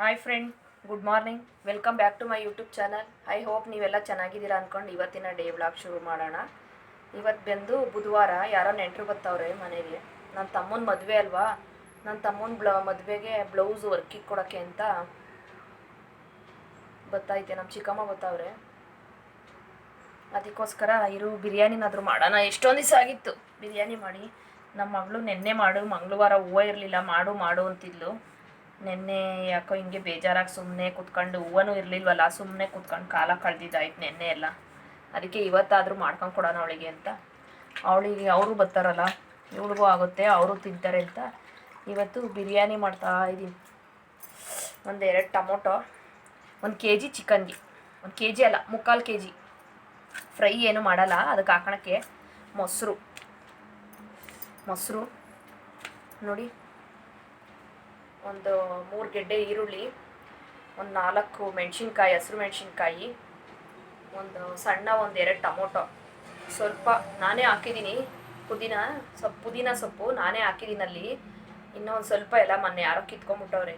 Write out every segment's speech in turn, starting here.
Hi friend good morning welcome back to my YouTube channel I hope ನೀವೆಲ್ಲ ಚೆನ್ನಾಗಿದ್ದೀರಾ ಅಂದ್ಕೊಂಡು ಇವತ್ತಿನ ಡೇ ವ್ಲಾಗ್ ಶುರು ಮಾಡೋಣ. ಇವತ್ತು ಬಂದು ಬುಧವಾರ ಯಾರೋ ನೆಂಟರು ಬರ್ತಾವ್ರೆ ಮನೇಲಿ ನನ್ನ ತಮ್ಮನ ಮದುವೆ ಅಲ್ವಾ? ನನ್ನ ತಮ್ಮನ ಬ್ಲ, ಮದುವೆಗೆ ಬ್ಲೌಸ್ ವರ್ಕಿಗೆ ಕೊಡೋಕ್ಕೆ ಅಂತ ಬತ್ತೈತೆ ನಮ್ಮ ಚಿಕ್ಕಮ್ಮ ಬರ್ತಾವ್ರೆ ಅದಕ್ಕೋಸ್ಕರ ಇರು, ಬಿರಿಯಾನಿನಾದರೂ ಮಾಡೋಣ. ಎಷ್ಟೊಂದು ದಿವಸ ಆಗಿತ್ತು. ಬಿರಿಯಾನಿ ಮಾಡಿ. ನಮ್ಮ ಮಗಳು ನೆನ್ನೆ ಮಾಡು, ಮಂಗಳವಾರ ಹೂವು ಇರಲಿಲ್ಲ, ಮಾಡು ಮಾಡು ಅಂತಿದ್ಲು. ನೆನ್ನೆ ಯಾಕೋ ಹಿಂಗೆ ಬೇಜಾರಾಗಿ ಸುಮ್ಮನೆ ಕುತ್ಕೊಂಡು ಹೂವನೂ ಇರಲಿಲ್ವಲ್ಲ ಸುಮ್ಮನೆ ಕುತ್ಕೊಂಡು ಕಾಲ ಕಳೆದಿದ್ದಾಯ್ತು ನೆನ್ನೆ ಎಲ್ಲ. ಅದಕ್ಕೆ ಇವತ್ತಾದರೂ ಮಾಡ್ಕೊಂಡು ಕೊಡೋಣ ಅವಳಿಗೆ ಅಂತ. ಅವಳಿಗೆ ಅವರು ಬರ್ತಾರಲ್ಲ, ಇವಳಿಗೂ ಆಗುತ್ತೆ, ಅವರು ತಿಂತಾರೆ ಅಂತ. ಇವತ್ತು ಬಿರಿಯಾನಿ ಮಾಡ್ತಾ ಇದ್ದೀನಿ. ಒಂದು ಎರಡು ಟೊಮೊಟೊ, ಒಂದು ಕೆ ಜಿ ಚಿಕನ್ಗೆ. ಒಂದು ಕೆ ಜಿ ಅಲ್ಲ, ಮುಕ್ಕಾಲು ಕೆ ಜಿ ಫ್ರೈ ಏನು ಮಾಡಲ್ಲ, ಅದಕ್ಕೆ ಹಾಕೋಣಕ್ಕೆ ಮೊಸರು. ಮೊಸರು. ನೋಡಿ. ಒಂದು ಮೂರು ಗೆಡ್ಡೆ ಈರುಳ್ಳಿ, ಒಂದು ನಾಲ್ಕು ಮೆಣಸಿನ್ಕಾಯಿ, ಹಸಿರು ಮೆಣಸಿನ್ಕಾಯಿ, ಒಂದು ಸಣ್ಣ ಒಂದು ಎರಡು ಟೊಮೊಟೊ. ಸ್ವಲ್ಪ ನಾನೇ ಹಾಕಿದ್ದೀನಿ. ಪುದೀನ, ಸ್ವಲ್ಪ ಪುದೀನ ಸೊಪ್ಪು ನಾನೇ ಹಾಕಿದ್ದೀನಿ ಅಲ್ಲಿ. ಇನ್ನೂ ಒಂದು ಸ್ವಲ್ಪ ಎಲ್ಲ ಮೊನ್ನೆ ಯಾರೋ ಕಿತ್ಕೊಂಡ್ಬಿಟ್ಟವ್ರೆ.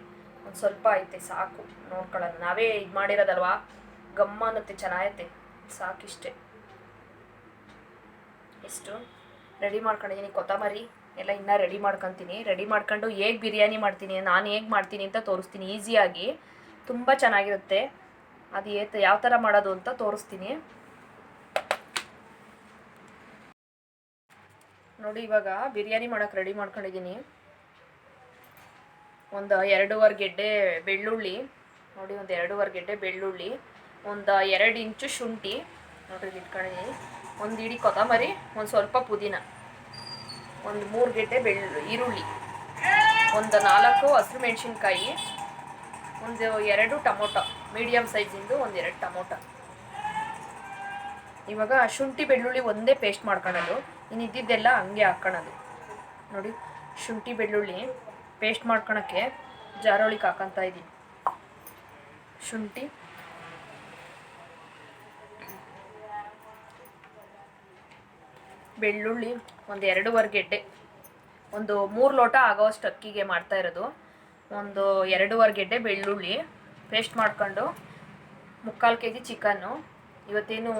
ಒಂದು ಸ್ವಲ್ಪ ಐತೆ, ಸಾಕು, ನೋಡ್ಕೊಳ್ಳೋಣ. ನಾವೇ ಇದು ಮಾಡಿರೋದಲ್ವಾ? ಗಮ್ಮ ಅನ್ನತ್ತೆ, ಚೆನ್ನಾಗೈತೆ. ಸಾಕಿಷ್ಟೆ. ಎಷ್ಟು? ರೆಡಿ ಮಾಡ್ಕೊಂಡಿದ್ದೀನಿ ಕೊತ್ತಂಬರಿ. ಎಲ್ಲ ಇನ್ನೂ ರೆಡಿ ಮಾಡ್ಕೊತೀನಿ. ರೆಡಿ ಮಾಡ್ಕೊಂಡು ಹೇಗೆ ಬಿರಿಯಾನಿ ಮಾಡ್ತೀನಿ, ನಾನು ಹೇಗೆ ಮಾಡ್ತೀನಿ ಅಂತ ತೋರಿಸ್ತೀನಿ ಈಸಿಯಾಗಿ ತುಂಬ ಚೆನ್ನಾಗಿರುತ್ತೆ. ಅದು ಏ ಯಾವ ಥರ ಮಾಡೋದು ಅಂತ ತೋರಿಸ್ತೀನಿ. ನೋಡಿ ಇವಾಗ ಬಿರಿಯಾನಿ ಮಾಡೋಕೆ ರೆಡಿ ಮಾಡ್ಕೊಂಡಿದ್ದೀನಿ. ಒಂದು ಎರಡೂವರೆ ಗೆಡ್ಡೆ ಬೆಳ್ಳುಳ್ಳಿ. ನೋಡಿ ಒಂದು ಎರಡೂವರೆ ಗೆಡ್ಡೆ ಬೆಳ್ಳುಳ್ಳಿ. ಒಂದು ಎರಡು ಇಂಚು ಶುಂಠಿ. ನೋಡ್ರಿ ಇಟ್ಕೊಂಡಿದ್ದೀನಿ ಒಂದು ಇಡೀ ಕೊತ್ತಂಬರಿ, ಒಂದು ಸ್ವಲ್ಪ ಪುದೀನ. ಒಂದು ಮೂರು ಗೆಡ್ಡೆ ಬೆಳ್ಳು ಈರುಳ್ಳಿ. ಒಂದು ನಾಲ್ಕು ಹಸಿರು ಮೆಣಸಿನ್ಕಾಯಿ, ಒಂದು ಎರಡು ಟೊಮೊಟೊ ಮೀಡಿಯಮ್ ಸೈಜಿಂದು ಒಂದು ಎರಡು ಟೊಮೊಟೊ. ಇವಾಗ ಶುಂಠಿ, ಬೆಳ್ಳುಳ್ಳಿ ಒಂದೇ ಪೇಸ್ಟ್ ಮಾಡ್ಕೊಳ್ಳೋದು ಇನ್ನು ಇದ್ದಿದ್ದೆಲ್ಲ ಹಂಗೆ ಹಾಕೊಳ್ಳೋದು ನೋಡಿ, ಶುಂಠಿ, ಬೆಳ್ಳುಳ್ಳಿ ಪೇಸ್ಟ್ ಮಾಡ್ಕೊಳಕ್ಕೆ ಜಾರೋಳಿಗೆ ಹಾಕೊತ ಇದ್ದೀನಿ. ಶುಂಠಿ. ಬೆಳ್ಳುಳ್ಳಿ. ಒಂದು ಎರಡೂವರೆ ಗೆಡ್ಡೆ. ಒಂದು ಮೂರು ಲೋಟ ಆಗೋವಷ್ಟು ಅಕ್ಕಿಗೆ ಮಾಡ್ತಾ ಇರೋದು. ಒಂದು ಎರಡೂವರೆ ಗೆಡ್ಡೆ ಬೆಳ್ಳುಳ್ಳಿ ಪೇಸ್ಟ್ ಮಾಡ್ಕೊಂಡು ಮುಕ್ಕಾಲು ಕೆ ಜಿ ಚಿಕನ್ನು. ಇವತ್ತೇನು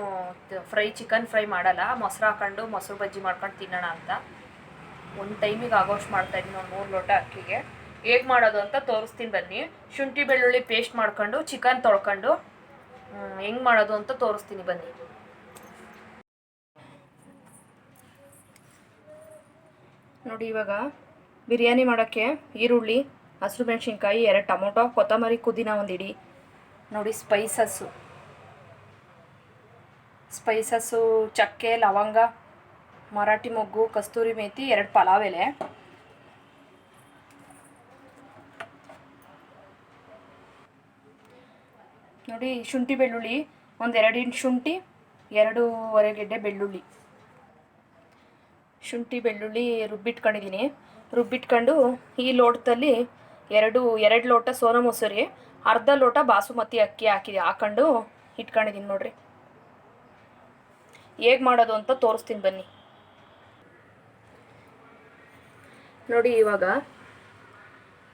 ಫ್ರೈ ಚಿಕನ್ ಫ್ರೈ ಮಾಡಲ್ಲ. ಮೊಸರು ಹಾಕೊಂಡು ಮೊಸರು ಬಜ್ಜಿ ಮಾಡ್ಕೊಂಡು ತಿನ್ನೋಣ ಅಂತ. ಒಂದು ಟೈಮಿಗೆ ಆಗೋಷ್ಟು ಮಾಡ್ತಾಯಿದ್ದೀನಿ ಒಂದು ಮೂರು ಲೋಟ ಅಕ್ಕಿಗೆ. ಹೇಗೆ ಮಾಡೋದು ಅಂತ ತೋರಿಸ್ತೀನಿ ಬನ್ನಿ. ಶುಂಠಿ ಬೆಳ್ಳುಳ್ಳಿ ಪೇಸ್ಟ್ ಮಾಡ್ಕೊಂಡು ಚಿಕನ್ ತೊಳ್ಕೊಂಡು ಹೆಂಗೆ ಮಾಡೋದು ಅಂತ ತೋರಿಸ್ತೀನಿ ಬನ್ನಿ. ನೋಡಿ ಇವಾಗ ಬಿರಿಯಾನಿ ಮಾಡೋಕ್ಕೆ ಈರುಳ್ಳಿ, ಹಸಿರು ಮೆಣಸಿನ್ಕಾಯಿ, ಎರಡು ಟೊಮೊಟೊ, ಕೊತ್ತಂಬರಿ ಕುದಿನ ಒಂದು ಇಡಿ ನೋಡಿ ಸ್ಪೈಸಸ್ಸು. ಸ್ಪೈಸಸ್ಸು, ಚಕ್ಕೆ, ಲವಂಗ, ಮರಾಠಿ ಮೊಗ್ಗು, ಕಸ್ತೂರಿ ಮೇಥಿ ಎರಡು ಪಲಾವ್ ಎಲೆ. ನೋಡಿ ಶುಂಠಿ ಬೆಳ್ಳುಳ್ಳಿ ಒಂದು ಎರಡು ಇಂಚು ಶುಂಠಿ, ಎರಡೂವರೆ ಗೆಡ್ಡೆ ಬೆಳ್ಳುಳ್ಳಿ. ಶುಂಠಿ, ಬೆಳ್ಳುಳ್ಳಿ ರುಬ್ಬಿಟ್ಕೊಂಡಿದ್ದೀನಿ ರುಬ್ಬಿಟ್ಕೊಂಡು ಈ ಲೋಟದಲ್ಲಿ ಎರಡು ಎರಡು ಲೋಟ ಸೋನಾ ಮೊಸರಿ, ಅರ್ಧ ಲೋಟ ಬಾಸುಮತಿ ಅಕ್ಕಿ ಹಾಕಿ ಹಾಕೊಂಡು ಇಟ್ಕೊಂಡಿದ್ದೀನಿ ನೋಡ್ರಿ. ಹೇಗೆ ಮಾಡೋದು ಅಂತ ತೋರಿಸ್ತೀನಿ ಬನ್ನಿ. ನೋಡಿ ಇವಾಗ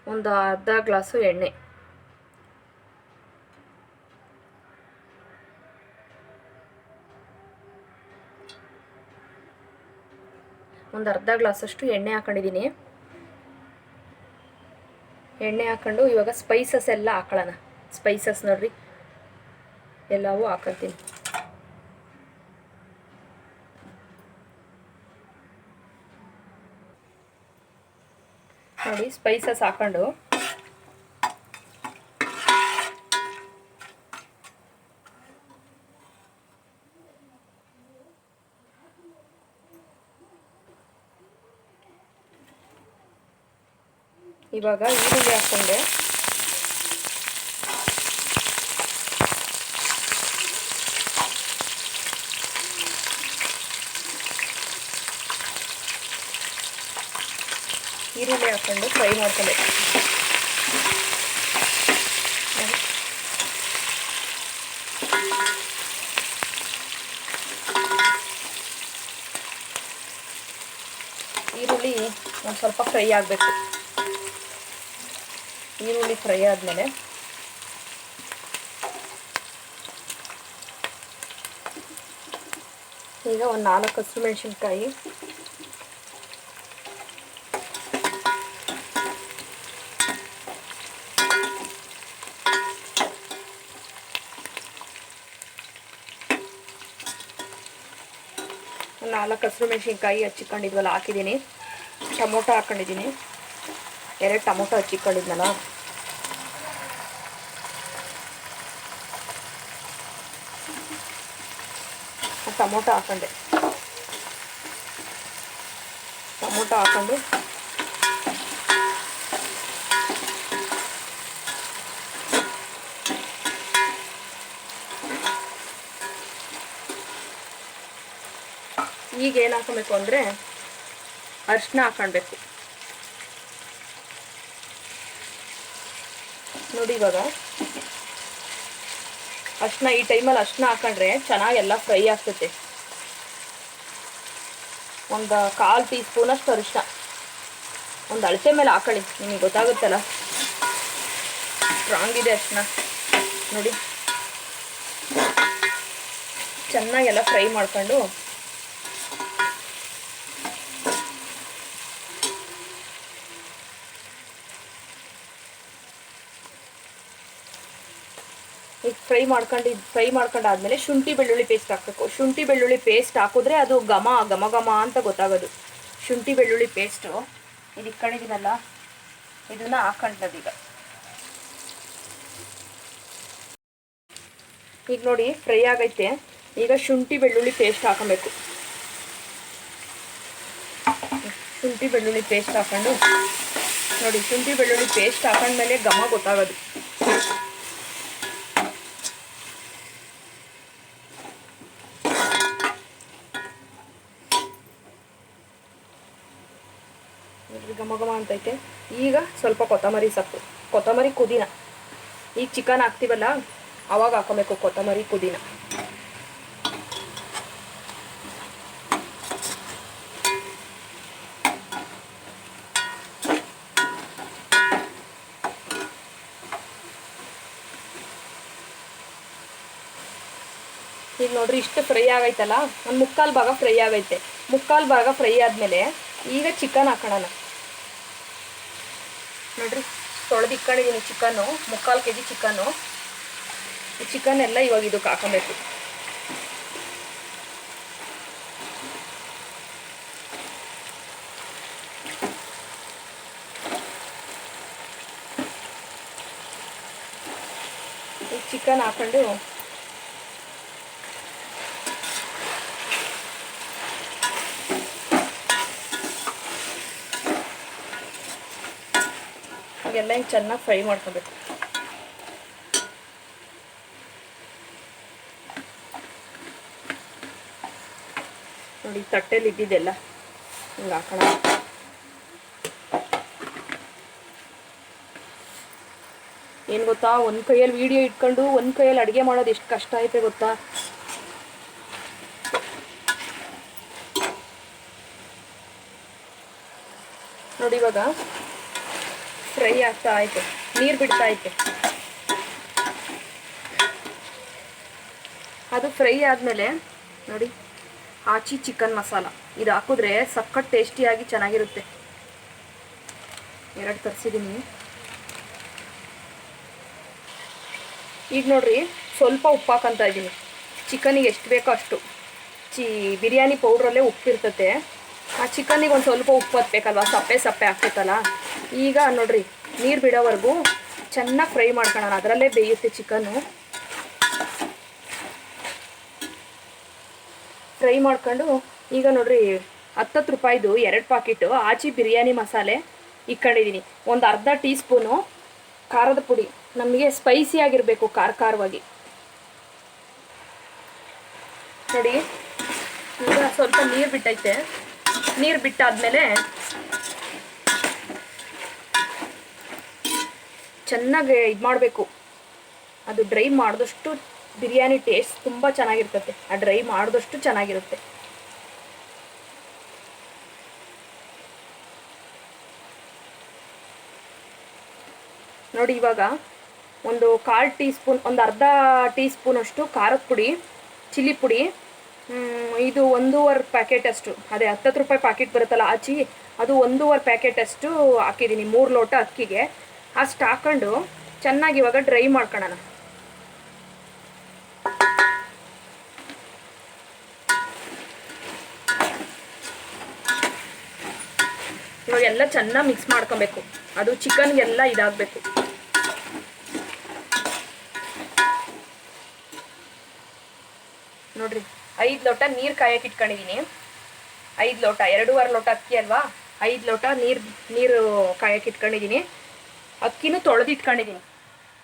ಒಂದು ಅರ್ಧ ಗ್ಲಾಸು ಎಣ್ಣೆ. ಒಂದು ಅರ್ಧ ಗ್ಲಾಸಷ್ಟು ಎಣ್ಣೆ ಹಾಕೊಂಡಿದ್ದೀನಿ. ಎಣ್ಣೆ ಹಾಕೊಂಡು ಇವಾಗ ಸ್ಪೈಸಸ್ ಎಲ್ಲ ಹಾಕೊಳ್ಳೋಣ. ಸ್ಪೈಸಸ್ ನೋಡ್ರಿ. ಎಲ್ಲವೂ ಹಾಕೊತೀನಿ ನೋಡಿ ಸ್ಪೈಸಸ್ ಹಾಕೊಂಡು ಇವಾಗ ಈರುಳ್ಳಿ ಹಾಕ್ಕೊಂಡೆ. ಈರುಳ್ಳಿ ಹಾಕ್ಕೊಂಡು ಫ್ರೈ ಮಾಡ್ಕೊಬೇಕು ಈರುಳ್ಳಿ ಒಂದು ಸ್ವಲ್ಪ ಫ್ರೈ ಆಗಬೇಕು. ಈರುಳ್ಳಿ ಫ್ರೈ ಆದಮೇಲೆ ಈಗ ಒಂದು ನಾಲ್ಕು ಹಸಿರು ಮೆಣಸಿನ್ಕಾಯಿ ನಾಲ್ಕು ಹಸಿರು ಮೆಣಸಿನ್ಕಾಯಿ ಹಚ್ಚಿಕೊಂಡಿದ್ವಲ್ಲ ಹಾಕಿದ್ದೀನಿ ಟೊಮೊಟೊ ಹಾಕ್ಕೊಂಡಿದ್ದೀನಿ ಎರಡು ಟೊಮೊಟೊ ಹಚ್ಚಿಕೊಂಡಿದ್ನಲ್ಲ ಟೊಮೊಟೊ ಹಾಕೊಂಡೆ. ಟೊಮೊಟೊ ಹಾಕೊಂಡು. ಈಗ ಏನು ಹಾಕೊಬೇಕು ಅಂದರೆ ಅರಿಶಿನ ಹಾಕೊಳ್ಬೇಕು ನೋಡಿ ಇವಾಗ. ಅರಿಶಿನ ಈ ಟೈಮಲ್ಲಿ ಅಷ್ಟನ್ನ ಹಾಕೊಂಡ್ರೆ ಚೆನ್ನಾಗೆಲ್ಲ ಫ್ರೈ ಆಗ್ತೈತೆ. ಒಂದು ಕಾಲು ಟೀ ಸ್ಪೂನಷ್ಟು ಅರಿಶಿನ ಒಂದು ಅಳತೆ ಮೇಲೆ ಹಾಕೊಳ್ಳಿ, ನಿಮಗೆ ಗೊತ್ತಾಗುತ್ತಲ್ಲ? ಸ್ಟ್ರಾಂಗ್ ಇದೆ ಅಷ್ಟನ್ನ ನೋಡಿ. ಚೆನ್ನಾಗೆಲ್ಲ ಫ್ರೈ ಮಾಡ್ಕೊಂಡು ಫ್ರೈ ಮಾಡ್ಕೊಂಡು, ಫ್ರೈ ಮಾಡ್ಕೊಂಡಾದ್ಮೇಲೆ ಶುಂಠಿ ಬೆಳ್ಳುಳ್ಳಿ ಪೇಸ್ಟ್ ಹಾಕಬೇಕು. ಶುಂಠಿ ಬೆಳ್ಳುಳ್ಳಿ ಪೇಸ್ಟ್ ಹಾಕಿದ್ರೆ ಅದು ಘಮ ಘಮ ಘಮ ಅಂತ ಗೊತ್ತಾಗೋದು. ಶುಂಠಿ ಬೆಳ್ಳುಳ್ಳಿ ಪೇಸ್ಟು ಇದು ಇಟ್ಕೊಂಡಿದ್ದೀನಲ್ಲ ಇದನ್ನ ಹಾಕೊಂಡದೀಗ ಈಗ. ನೋಡಿ ಫ್ರೈ ಆಗೈತೆ. ಈಗ ಶುಂಠಿ ಬೆಳ್ಳುಳ್ಳಿ ಪೇಸ್ಟ್ ಹಾಕೊಬೇಕು. ಶುಂಠಿ ಬೆಳ್ಳುಳ್ಳಿ ಪೇಸ್ಟ್ ಹಾಕೊಂಡು, ನೋಡಿ ಶುಂಠಿ ಬೆಳ್ಳುಳ್ಳಿ ಪೇಸ್ಟ್ ಹಾಕೊಂಡ್ಮೇಲೆ ಘಮ ಗೊತ್ತಾಗೋದು ನೋಡ್ರಿ ಘಮ ಘಮ ಅಂತೈತೆ ಈಗ ಸ್ವಲ್ಪ ಕೊತ್ತಂಬರಿ ಸೊಪ್ಪು. ಕೊತ್ತಂಬರಿ ಕುದಿನ ಈಗ ಚಿಕನ್ ಹಾಕ್ತೀವಲ್ಲ, ಅವಾಗ ಹಾಕೋಬೇಕು ಕೊತ್ತಂಬರಿ ಕುದಿನ ಈಗ ನೋಡ್ರಿ, ಇಷ್ಟು ಫ್ರೈ ಆಗೈತಲ್ಲ, ಒಂದು ಮುಕ್ಕಾಲು ಭಾಗ ಫ್ರೈ ಆಗೈತೆ. ಮುಕ್ಕಾಲು ಭಾಗ ಫ್ರೈ ಆದಮೇಲೆ ಈಗ ಚಿಕನ್ ಹಾಕೋಣ ನೋಡ್ರಿ, ತೊಳೆದು ಇಟ್ಕೊಂಡಿದ್ದೀನಿ ಚಿಕನ್ನು, ಮುಕ್ಕಾಲು ಕೆ ಜಿ ಚಿಕನ್ನು. ಈ ಚಿಕನ್ ಎಲ್ಲ ಇವಾಗ ಇದಕ್ಕೆ ಹಾಕೊಬೇಕು ಈ ಚಿಕನ್ ಹಾಕೊಂಡು ಹಾಗೆಲ್ಲ ಹಿಂಗೆ ಚೆನ್ನಾಗಿ ಫ್ರೈ ಮಾಡ್ಕೋಬೇಕು. ನೋಡಿ ತಟ್ಟೆಲಿ ಇದ್ದಿದ್ದೆಲ್ಲ ಹಿಂಗೆ ಹಾಕೋಣ. ಏನು ಗೊತ್ತಾ? ಒಂದು ಕೈಯಲ್ಲಿ ವಿಡಿಯೋ ಇಟ್ಕೊಂಡು, ಒಂದು ಕೈಯಲ್ಲಿ ಅಡುಗೆ ಮಾಡೋದು ಎಷ್ಟು ಕಷ್ಟ ಐತೆ ಗೊತ್ತಾ? ನೋಡಿ ಇವಾಗ ಫ್ರೈ ಆಗ್ತಾ ಐತೆ. ನೀರು ಬಿಡ್ತಾ ಐತೆ. ಅದು ಫ್ರೈ ಆದಮೇಲೆ ನೋಡಿ, ಆಚಿ ಚಿಕನ್ ಮಸಾಲ. ಇದು ಹಾಕಿದ್ರೆ ಸಕ್ಕತ್ ಟೇಸ್ಟಿಯಾಗಿ ಚೆನ್ನಾಗಿರುತ್ತೆ. ಎರಡು ತರಿಸಿದ್ದೀನಿ ಈಗ ನೋಡ್ರಿ, ಸ್ವಲ್ಪ ಉಪ್ಪು ಹಾಕಂತ ಇದ್ದೀನಿ ಚಿಕನಿಗೆ ಎಷ್ಟು ಬೇಕೋ ಅಷ್ಟು. ಚಿ, ಬಿರಿಯಾನಿ ಪೌಡ್ರಲ್ಲೇ ಉಪ್ಪಿರ್ತತೆ. ಆ ಚಿಕನಿಗೆ ಒಂದು ಸ್ವಲ್ಪ ಉಪ್ಪು ಹತ್ಬೇಕಲ್ವ ಸಪ್ಪೆ ಸಪ್ಪೆ ಆಗ್ತೈತಲ್ಲ? ಈಗ ನೋಡ್ರಿ, ನೀರು ಬಿಡೋವರೆಗೂ ಚೆನ್ನಾಗಿ ಫ್ರೈ ಮಾಡ್ಕೊಳ್ಳೋಣ ಅದರಲ್ಲೇ ಬೇಯುತ್ತೆ ಚಿಕನ್ನು ಫ್ರೈ ಮಾಡ್ಕೊಂಡು, ಈಗ ನೋಡ್ರಿ, ಹತ್ತತ್ತು ರೂಪಾಯಿದು ಎರಡು ಪಾಕಿಟು ಆಚಿ ಬಿರಿಯಾನಿ ಮಸಾಲೆ ಇಕ್ಕೊಂಡಿದ್ದೀನಿ ಒಂದು ಅರ್ಧ ಟೀ ಸ್ಪೂನು ಖಾರದ ಪುಡಿ. ನಮಗೆ ಸ್ಪೈಸಿ ಆಗಿರಬೇಕು ಖಾರ ಖಾರವಾಗಿ. ನೋಡಿ, ಈಗ ಸ್ವಲ್ಪ ನೀರು ಬಿಟ್ಟೈತೆ. ನೀರು ಬಿಟ್ಟಾದ್ಮೇಲೆ ಚೆನ್ನಾಗಿ ಇದು ಮಾಡಬೇಕು. ಅದು ಡ್ರೈ ಮಾಡಿದಷ್ಟು ಬಿರಿಯಾನಿ ಟೇಸ್ಟ್ ತುಂಬ ಚೆನ್ನಾಗಿರ್ತದೆ. ಆ ಡ್ರೈ ಮಾಡಿದಷ್ಟು ಚೆನ್ನಾಗಿರುತ್ತೆ. ನೋಡಿ ಇವಾಗ ಒಂದು ಕಾಲು ಟೀ ಸ್ಪೂನ್ ಒಂದು ಅರ್ಧ ಟೀ ಸ್ಪೂನಷ್ಟು ಖಾರದ ಪುಡಿ, ಚಿಲ್ಲಿ ಪುಡಿ ಇದು ಒಂದೂವರೆ ಪ್ಯಾಕೆಟ್ ಅಷ್ಟು. ಅದೇ ಹತ್ತತ್ತು ರೂಪಾಯಿ ಪ್ಯಾಕೆಟ್ ಬರುತ್ತಲ್ಲ ಆಚಿ ಅದು ಒಂದೂವರೆ ಪ್ಯಾಕೆಟ್ ಅಷ್ಟು ಹಾಕಿದ್ದೀನಿ, ಮೂರು ಲೋಟ ಅಕ್ಕಿಗೆ. ಅಷ್ಟು ಹಾಕೊಂಡು ಚೆನ್ನಾಗಿ ಇವಾಗ ಡ್ರೈ ಮಾಡ್ಕೊಳ್ಳೋಣ ಇವಾಗ ಎಲ್ಲ ಚೆನ್ನಾಗಿ ಮಿಕ್ಸ್ ಮಾಡ್ಕೊಬೇಕು. ಅದು ಚಿಕನ್ಗೆಲ್ಲ ಇದಾಗಬೇಕು. ನೋಡ್ರಿ. ಐದು ಲೋಟ ನೀರು ಕಾಯಕ್ಕೆ ಇಟ್ಕೊಂಡಿದ್ದೀನಿ ಐದು ಲೋಟ, ಎರಡೂವರೆ ಲೋಟ ಅಕ್ಕಿ ಅಲ್ವಾ? ಐದು ಲೋಟ ನೀರು ನೀರು ಕಾಯಕ್ಕೆ ಇಟ್ಕೊಂಡಿದ್ದೀನಿ ಅಕ್ಕಿನೂ ತೊಳೆದಿಟ್ಕೊಂಡಿದ್ದೀನಿ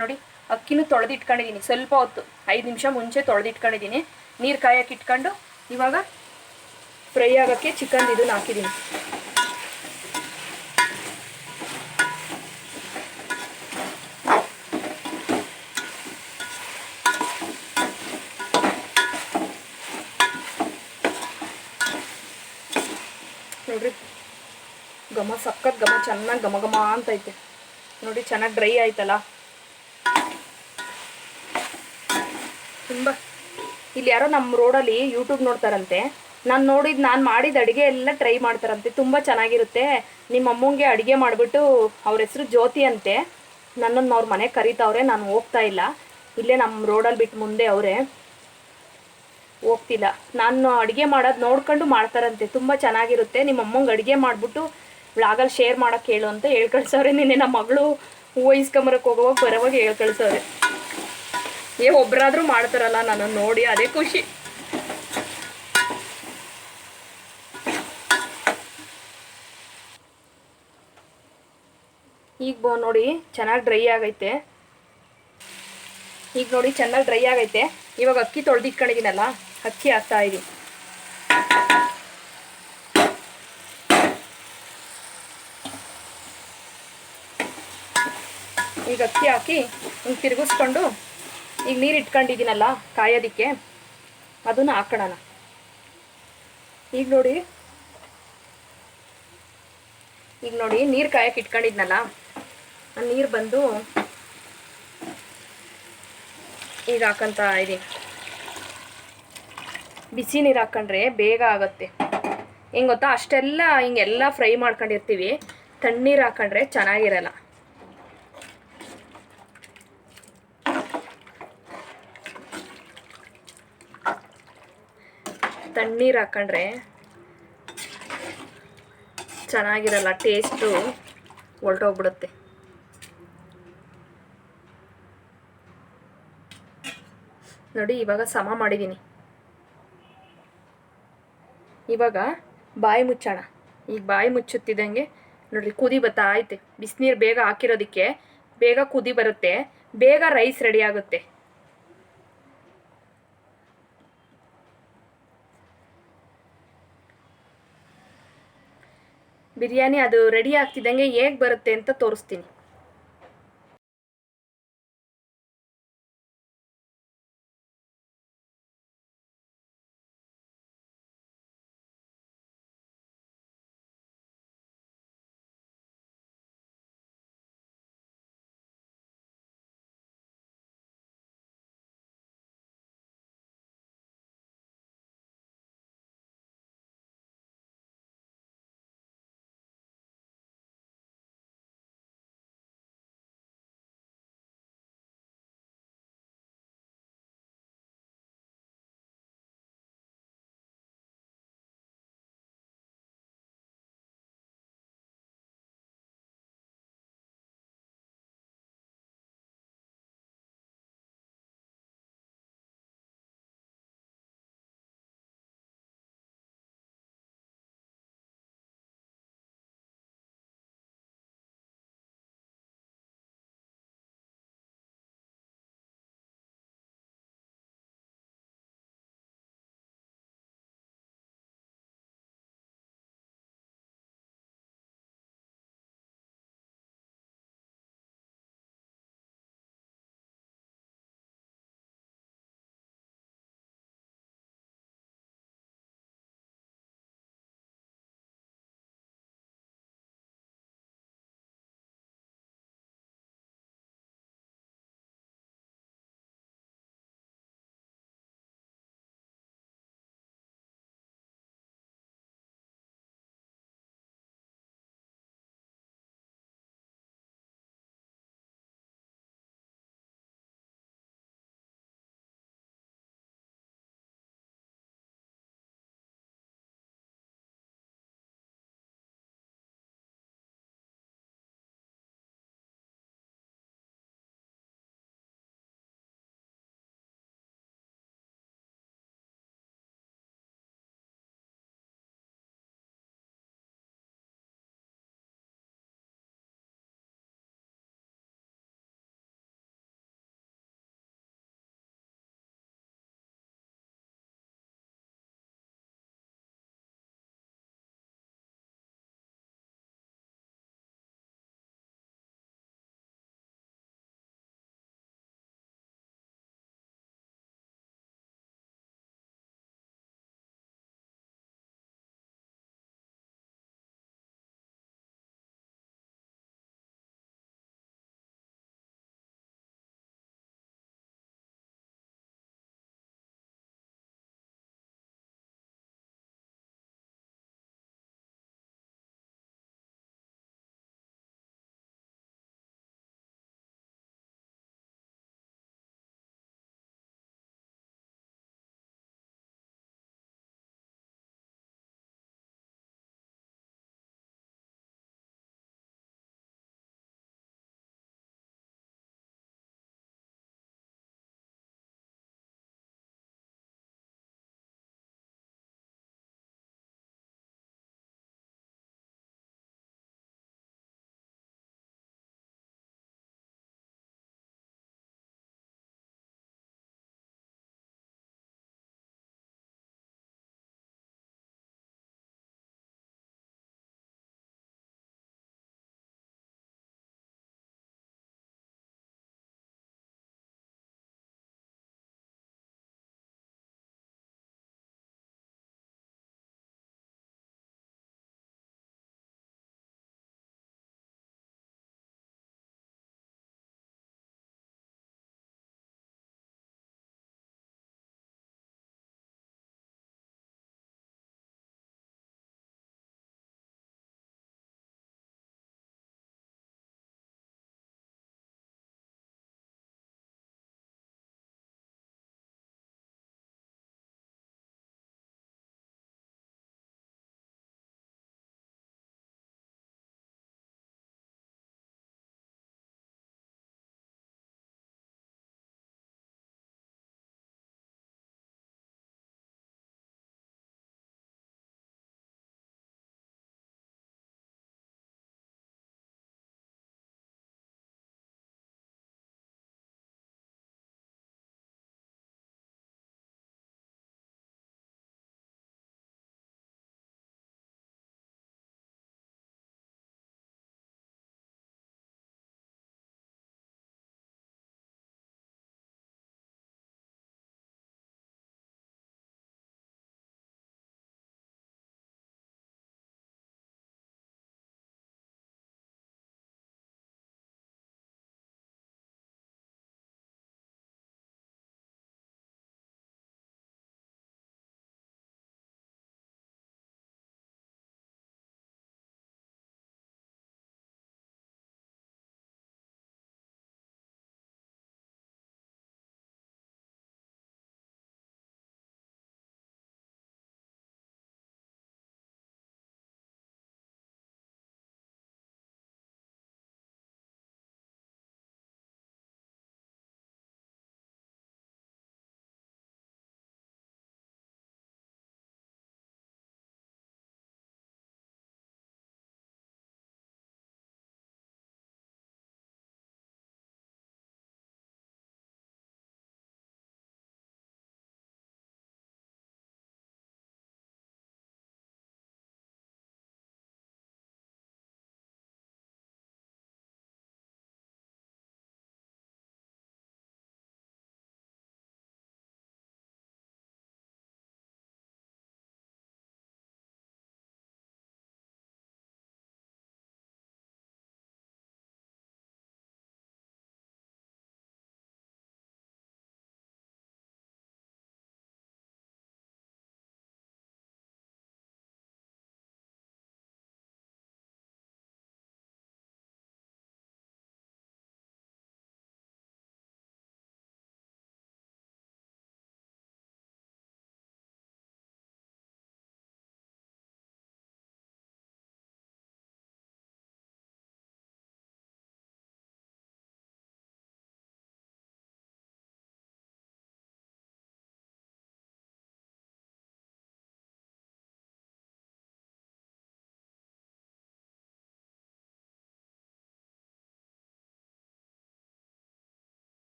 ನೋಡಿ, ಅಕ್ಕಿನೂ ತೊಳೆದಿಟ್ಕೊಂಡಿದ್ದೀನಿ ಸ್ವಲ್ಪ ಹೊತ್ತು, ಐದು ನಿಮಿಷ ಮುಂಚೆ ತೊಳೆದಿಟ್ಕೊಂಡಿದ್ದೀನಿ ನೀರು ಕಾಯಕ್ಕೆ ಇಟ್ಕೊಂಡು ಇವಾಗ ಫ್ರೈ ಆಗೋಕ್ಕೆ ಚಿಕನ್ ಇದನ್ನ ಹಾಕಿದ್ದೀನಿ ನೋಡ್ರಿ ಘಮ ಸಖತ್ ಗಮ ಚೆನ್ನಾಗಿ ಗಮ ಅಂತ ಐತೆ ನೋಡಿ, ಚೆನ್ನಾಗಿ ಡ್ರೈ ಆಯ್ತಲ್ಲ? ತುಂಬ. ಇಲ್ಲಿ ಯಾರೋ ನಮ್ಮ ರೋಡಲ್ಲಿ ಯೂಟ್ಯೂಬ್ ನೋಡ್ತಾರಂತೆ. ನಾನು ನೋಡಿದ, ನಾನು ಮಾಡಿದ ಅಡುಗೆ ಎಲ್ಲ ಟ್ರೈ ಮಾಡ್ತಾರಂತೆ. ತುಂಬ ಚೆನ್ನಾಗಿರುತ್ತೆ. ನಿಮ್ಮ ಅಮ್ಮಂಗೆ ಅಡುಗೆ ಮಾಡಿಬಿಟ್ಟು ಅವ್ರ ಹೆಸರು ಜ್ಯೋತಿ ಅಂತೆ. ನನ್ನನ್ನು ಅವ್ರ ಮನೆಗೆ ಕರೀತಾವ್ರೆ, ನಾನು ಹೋಗ್ತಾ ಇಲ್ಲ. ಇಲ್ಲೇ ನಮ್ಮ ರೋಡಲ್ಲಿ ಬಿಟ್ಟು ಮುಂದೆ ಅವರೇ. ಹೋಗ್ತಿಲ್ಲ. ನಾನು ಅಡುಗೆ ಮಾಡೋದು ನೋಡ್ಕೊಂಡು ಮಾಡ್ತಾರಂತೆ. ತುಂಬ ಚೆನ್ನಾಗಿರುತ್ತೆ. ನಿಮ್ಮ ಅಮ್ಮಂಗೆ ಅಡುಗೆ ಮಾಡಿಬಿಟ್ಟು ವ್ಲಾಗಲ್ಲಿ ಶೇರ್ ಮಾಡೋಕೆ ಹೇಳು ಅಂತ ಹೇಳ್ಕಳ್ಸವ್ರೆ. ನಿನ್ನೆ ನಮ್ಮ ಮಗಳು ಹೂವು ಇಸ್ಕೊಂಬರಕ್ಕೆ ಹೋಗುವಾಗ ಬರೋವಾಗ ಹೇಳ್ಕಳ್ಸವ್ರೆ. ಏ ಒಬ್ಬರಾದರೂ ಮಾಡ್ತಾರಲ್ಲ ನಾನು ನೋಡಿ, ಅದೇ ಖುಷಿ. ಈಗ ಬೋ ನೋಡಿ, ಚೆನ್ನಾಗಿ ಡ್ರೈ ಆಗೈತೆ. ಈಗ ನೋಡಿ, ಚೆನ್ನಾಗಿ ಡ್ರೈ ಆಗೈತೆ. ಇವಾಗ ಅಕ್ಕಿ ತೊಳೆದಿಟ್ಕೊಂಡಿದ್ದೀನಲ್ಲ ಅಕ್ಕಿ ಹಾಕ್ತಾ ಇದೀನಿ. ಈಗ ಅಕ್ಕಿ ಹಾಕಿ ಹಿಂಗೆ ತಿರುಗಿಸ್ಕೊಂಡು ಈಗ ನೀರು ಇಟ್ಕೊಂಡಿದ್ದೀನಲ್ಲ ಕಾಯೋದಕ್ಕೆ, ಅದನ್ನು ಹಾಕೋಣ ಈಗ ನೋಡಿ ಈಗ ನೋಡಿ ನೀರು ಕಾಯಕ್ಕೆ ಇಟ್ಕೊಂಡಿದ್ನಲ್ಲ, ಆ ನೀರು ಬಂದು ಈಗ ಹಾಕಂತ ಇದೀನಿ. ಬಿಸಿ ನೀರು ಹಾಕೊಂಡ್ರೆ ಬೇಗ ಆಗುತ್ತೆ. ಹೆಂಗೆ ಗೊತ್ತಾ? ಅಷ್ಟೆಲ್ಲ ಹಿಂಗೆಲ್ಲ ಫ್ರೈ ಮಾಡ್ಕೊಂಡಿರ್ತೀವಿ. ತಣ್ಣೀರು ಹಾಕೊಂಡ್ರೆ ಚೆನ್ನಾಗಿರಲ್ಲ. ತಣ್ಣೀರು ಹಾಕೊಂಡ್ರೆ ಚೆನ್ನಾಗಿರಲ್ಲ ಟೇಸ್ಟು ಹೊರಟೋಗ್ಬಿಡುತ್ತೆ ನೋಡಿ, ಇವಾಗ ಸಮ ಮಾಡಿದ್ದೀನಿ ಇವಾಗ ಬಾಯಿ ಮುಚ್ಚೋಣ. ಈಗ ಬಾಯಿ ಮುಚ್ಚುತ್ತಿದ್ದಂಗೆ ನೋಡಿ, ಕುದಿ ಬತ್ತಾ ಐತೆ ಬಿಸಿನೀರು ಬೇಗ ಹಾಕಿರೋದಕ್ಕೆ ಬೇಗ ಕುದಿ ಬರುತ್ತೆ. ಬೇಗ ರೈಸ್ ರೆಡಿ ಆಗುತ್ತೆ. ಬಿರಿಯಾನಿ ಅದು ರೆಡಿ ಆಗ್ತಿದ್ದಂಗೆ ಹೇಗೆ ಬರುತ್ತೆ ಅಂತ ತೋರಿಸ್ತೀನಿ.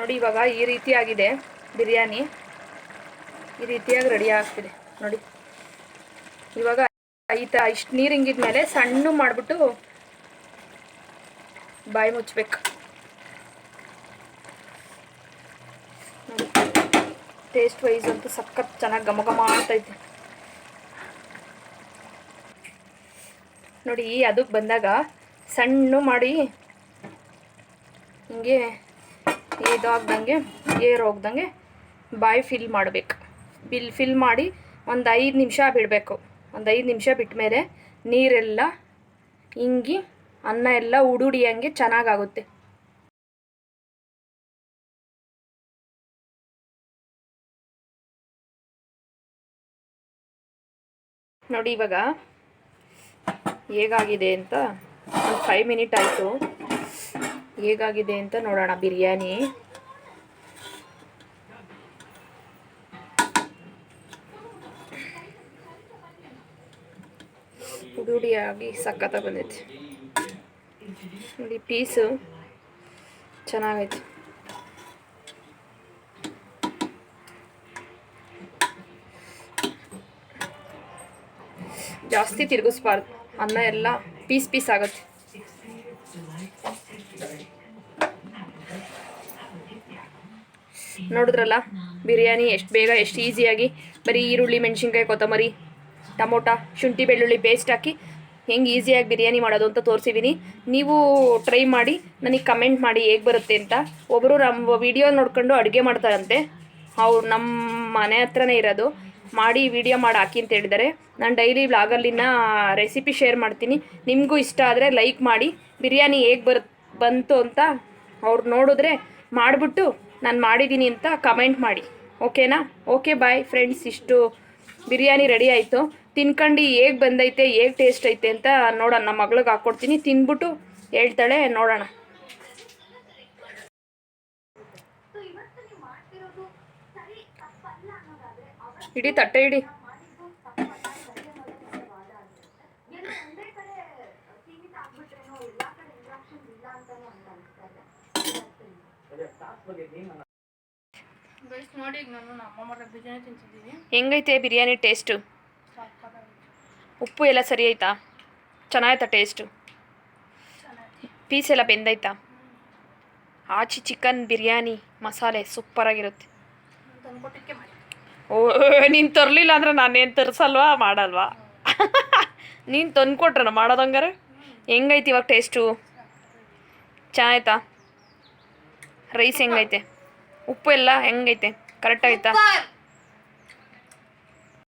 ನೋಡಿ ಇವಾಗ ಈ ರೀತಿ ಆಗಿದೆ ಬಿರಿಯಾನಿ. ಈ ರೀತಿಯಾಗಿ ರೆಡಿ ಆಗ್ತಿದೆ. ನೋಡಿ. ಇವಾಗ ಈ ಇಷ್ಟು ನೀರು ಹಿಂಗಿದ್ಮೇಲೆ ಸಣ್ಣ ಮಾಡಿಬಿಟ್ಟು ಬಾಯಿ ಮುಚ್ಚಬೇಕು ಟೇಸ್ಟ್ ವೈಸ್ ಅಂತೂ ಸಖತ್ ಚೆನ್ನಾಗಿ ಘಮ ಘಮ ಅಂತೈತೆ ನೋಡಿ ಅದಕ್ಕೆ ಬಂದಾಗ ಸಣ್ಣ ಮಾಡಿ ಹಿಂಗೆ ಇದಾಗ್ದಂಗೆ ಏರ್ ಹೋಗ್ದಂಗೆ ಬಾಯಿ ಫಿಲ್ ಮಾಡಬೇಕು. ಬಿಲ್ ಫಿಲ್ ಮಾಡಿ ಒಂದು ಐದು ನಿಮಿಷ ಬಿಡಬೇಕು. ಒಂದು ಐದು ನಿಮಿಷ ಬಿಟ್ಟ ಮೇಲೆ ನೀರೆಲ್ಲ ಇಂಗಿ, ಅನ್ನ ಎಲ್ಲ ಉಡುಡಿಯಂಗೆ ಚೆನ್ನಾಗಾಗುತ್ತೆ. ನೋಡಿ ಇವಾಗ ಹೇಗಾಗಿದೆ ಅಂತ ಒಂದು ಫೈವ್ ಮಿನಿಟ್ ಆಯಿತು. ಹೇಗಾಗಿದೆ ಅಂತ ನೋಡೋಣ, ಬಿರಿಯಾನಿ. ಉಡುಡಿಯಾಗಿ ಸಖತ್ತ ಬಂದೈತೆ. ನೋಡಿ, ಪೀಸು ಚೆನ್ನಾಗೈತೆ. ಜಾಸ್ತಿ ತಿರುಗಿಸ್ಬಾರ್ದು. ಅನ್ನ ಎಲ್ಲ ಪೀಸ್ ಪೀಸ್ ಆಗುತ್ತೆ. ನೋಡಿದ್ರಲ್ಲ? ಬಿರಿಯಾನಿ ಎಷ್ಟು ಬೇಗ, ಎಷ್ಟು ಈಸಿಯಾಗಿ. ಬರೀ ಈರುಳ್ಳಿ, ಮೆಣಸಿನ್ಕಾಯಿ, ಕೊತ್ತಂಬರಿ, ಟಮೋಟ, ಶುಂಠಿ, ಬೆಳ್ಳುಳ್ಳಿ ಪೇಸ್ಟ್ ಹಾಕಿ ಹೆಂಗೆ ಈಸಿಯಾಗಿ ಬಿರಿಯಾನಿ ಮಾಡೋದು ಅಂತ ತೋರಿಸಿದ್ದೀನಿ ನೀವು ಟ್ರೈ ಮಾಡಿ, ನನಗೆ ಕಮೆಂಟ್ ಮಾಡಿ ಹೇಗೆ ಬರುತ್ತೆ ಅಂತ. ಒಬ್ಬರು ನಮ್ಮ ವಿಡಿಯೋ ನೋಡ್ಕೊಂಡು ಅಡುಗೆ ಮಾಡ್ತಾರಂತೆ. ಅವ್ರು ನಮ್ಮ ಮನೆ ಹತ್ರನೇ ಇರೋದು. ಮಾಡಿ ವಿಡಿಯೋ ಮಾಡಿ ಹಾಕಿ ಅಂತ ಹೇಳಿದ್ದಾರೆ. ನಾನು ಡೈಲಿ ವ್ಲಾಗಲ್ಲಿನ ರೆಸಿಪಿ ಶೇರ್ ಮಾಡ್ತೀನಿ. ನಿಮಗೂ ಇಷ್ಟ ಆದರೆ ಲೈಕ್ ಮಾಡಿ. ಬಿರಿಯಾನಿ ಹೇಗೆ ಬರ್, ಬಂತು ಅಂತ ಅವ್ರು ನೋಡಿದ್ರೆ ಮಾಡಿಬಿಟ್ಟು ನಾನು ಮಾಡಿದ್ದೀನಿ ಅಂತ ಕಮೆಂಟ್ ಮಾಡಿ. ಓಕೆನಾ ಓಕೆ ಬಾಯ್ ಫ್ರೆಂಡ್ಸ್ ಇಷ್ಟು ಬಿರಿಯಾನಿ ರೆಡಿ ಆಯಿತು. ತಿನ್ಕೊಂಡು ಹೇಗೆ ಬಂದೈತೆ, ಹೇಗೆ ಟೇಸ್ಟ್ ಐತೆ ಅಂತ ನೋಡೋಣ. ನಮ್ಮ ಮಗಳಿಗೆ ಹಾಕ್ಕೊಡ್ತೀನಿ ತಿಂದ್ಬಿಟ್ಟು ಹೇಳ್ತಾಳೆ, ನೋಡೋಣ. ಇಡೀ ತಟ್ಟೆ ಇಡಿ ನೋಡಿ ಈಗ ನಾನು ನಮ್ಮ ಅಮ್ಮರ ಬಿರಿಯಾನಿ ತಿಂತಿದ್ದೀನಿ ಹೆಂಗೈತೆ ಬಿರಿಯಾನಿ ಟೇಸ್ಟು? ಉಪ್ಪು ಎಲ್ಲ ಸರಿ ಆಯ್ತಾ? ಚೆನ್ನಾಗೈತಾ ಟೇಸ್ಟು? ಪೀಸ್ ಎಲ್ಲ ಬೆಂದೈತಾ ಆಚಿ ಚಿಕನ್ ಬಿರಿಯಾನಿ ಮಸಾಲೆ ಸೂಪರಾಗಿರುತ್ತೆ. ಓ ನೀನು ತರಲಿಲ್ಲ ಅಂದ್ರೆ ನಾನೇನು ತರಿಸಲ್ವಾ? ಮಾಡಲ್ವಾ? ನೀನು ತಂದ್ಕೊಟ್ರಣ ಮಾಡೋದಂಗಾರೆ? ಹೆಂಗೈತಿ ಇವಾಗ ಟೇಸ್ಟು? ಚೆನ್ನಾಯ್ತಾ ರೈಸ್ ಹೆಂಗೈತೆ ಉಪ್ಪು ಎಲ್ಲ ಹೆಂಗೈತೆ? ಕರೆಕ್ಟ್ ಆಯ್ತಾ